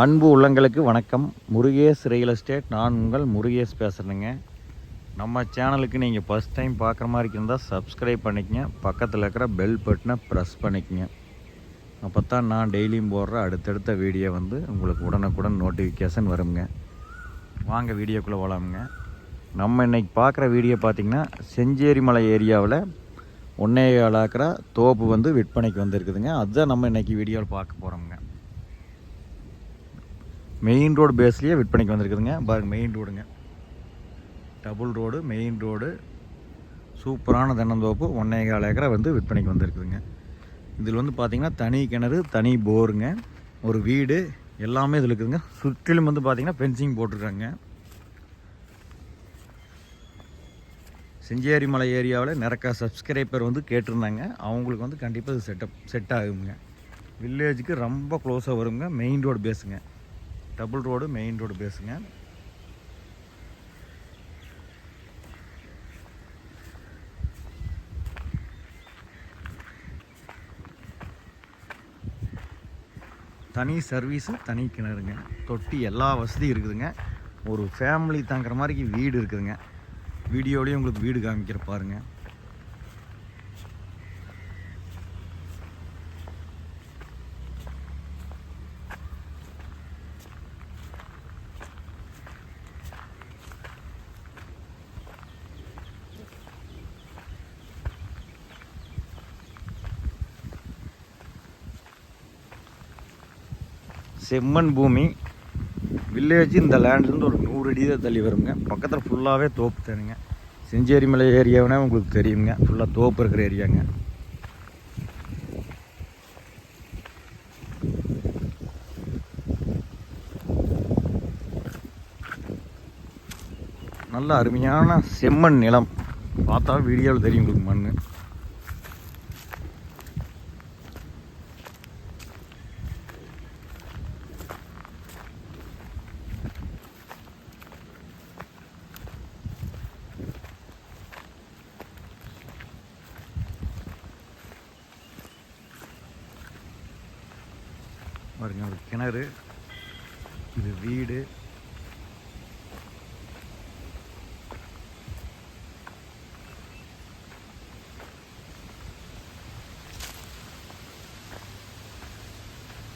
அன்பு உள்ளங்களுக்கு வணக்கம். முருகேஷ் ரியல் எஸ்டேட் நான் உங்கள் முருகேஷ் பேசுகிறேங்க நம்ம சேனலுக்கு நீங்கள் ஃபஸ்ட் டைம் பார்க்குற மாதிரி இருந்தால் சப்ஸ்கிரைப் பண்ணிக்கங்க. பக்கத்தில் இருக்கிற பெல் பட்டனை ப்ரெஸ் பண்ணிக்கங்க. அப்போ தான் நான் டெய்லியும் போடுற அடுத்தடுத்த வீடியோ வந்து உங்களுக்கு உடனுக்குடன் நோட்டிஃபிகேஷன் வருங்க. வாங்க வீடியோக்குள்ளே போகலாமுங்க நம்ம இன்றைக்கி பார்க்குற வீடியோ பார்த்திங்கன்னா செஞ்சேரி மலை ஏரியாவில் ஒன்னே ஏழாக்கிற தோப்பு வந்து விற்பனைக்கு வந்திருக்குதுங்க. அதுதான் நம்ம இன்றைக்கி வீடியோவில் பார்க்க போகிறோமுங்க மெயின் ரோடு பேஸ்லேயே விற்பனைக்கு வந்திருக்குதுங்க. பாருங்க மெயின் ரோடுங்க டபுள் ரோடு மெயின் ரோடு சூப்பரான தென்னந்தோப்பு ஒன்னே கால் ஏக்கரை வந்து விற்பனைக்கு வந்திருக்குதுங்க. இதில் வந்து பார்த்திங்கன்னா தனி கிணறு தனி போருங்க. ஒரு வீடு எல்லாமே இதில் இருக்குதுங்க. சுற்றிலும் வந்து பார்த்திங்கன்னா ஃபென்சிங் போட்டிருக்காங்க. செஞ்சேரி மலை ஏரியாவில் நிறைய சப்ஸ்கிரைபர் வந்து கேட்டிருந்தாங்க. அவங்களுக்கு வந்து கண்டிப்பாக இது செட்டப் செட் ஆகுங்க. வில்லேஜுக்கு ரொம்ப க்ளோஸாக வருங்க. மெயின் ரோடு பேஸுங்க டபுள் ரோடு மெயின் ரோடு பேசுங்க. தனி சர்வீஸு தனி கிணறுங்க. தொட்டி எல்லா வசதியும் இருக்குதுங்க. ஒரு ஃபேமிலி தங்குற மாதிரி வீடு இருக்குதுங்க. வீடியோலேயும் உங்களுக்கு வீடு காமிக்கிற பாருங்கள் செம்மண் பூமி. வில்லேஜ் இந்த லேண்ட்லேருந்து ஒரு நூறு அடி தான் தள்ளி வருங்க. பக்கத்தில் ஃபுல்லாகவே தோப்பு தானுங்க. செஞ்சேரி மலை ஏரியாவுனே உங்களுக்கு தெரியுங்க. ஃபுல்லாக தோப்பு இருக்கிற ஏரியாங்க நல்ல அருமையான செம்மண் நிலம். பார்த்தா வீடியோவில் தெரியும் உங்களுக்கு மண் பாருங்க ஒரு கிணறு இது வீடு.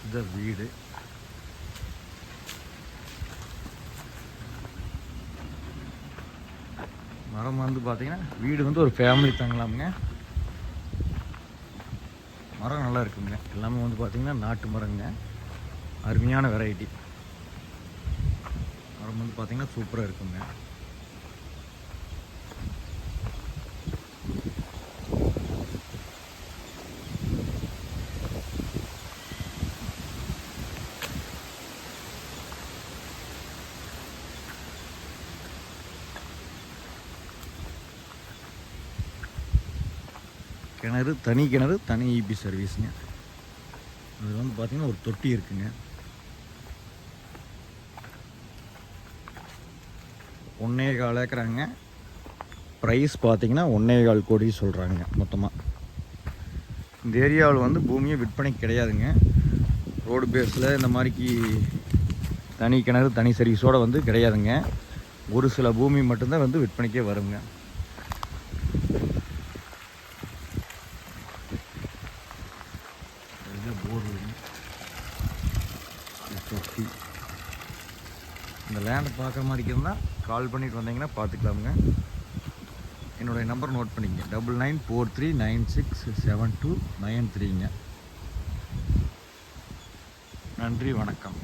இந்த வீடு. மரம் வந்து பார்த்தீங்கன்னா வீடு வந்து ஒரு ஃபேமிலி தங்கலாமுங்க. மரம் நல்லா இருக்குங்க. எல்லாமே வந்து பார்த்தீங்கன்னா நாட்டு மரங்க. அருமையான வெரைட்டி மரம் வந்து பார்த்தீங்கன்னா சூப்பராக இருக்குங்க. கிணறு தனி கிணறு தனி இபி சர்வீஸுங்க அது வந்து பார்த்திங்கன்னா ஒரு தொட்டி இருக்குங்க. ஒன்னே கால் ஏக்கராங்க. ப்ரைஸ் பார்த்திங்கன்னா ஒன்னே கால் கோடி சொல்கிறாங்க மொத்தமாக இந்த ஏரியாவில் வந்து பூமியை விற்பனைக்கு கிடையாதுங்க. ரோடு பேஸில் இந்த மாதிரிக்கு தனி கிணறு தனி சர்வீஸோடு வந்து கிடையாதுங்க. ஒரு சில பூமி மட்டும்தான் வந்து விற்பனைக்கே வருங்க இது போர் தொட்டி இந்த லேண்டை பார்க்குற மாதிரி இருந்தால் கால் பண்ணிட்டு வந்தீங்கன்னா பார்த்துக்கலாமுங்க. என்னுடைய நம்பர் நோட் பண்ணிக்கங்க. Double nine four three nine six seven two nine த்ரீங்க நன்றி வணக்கம்.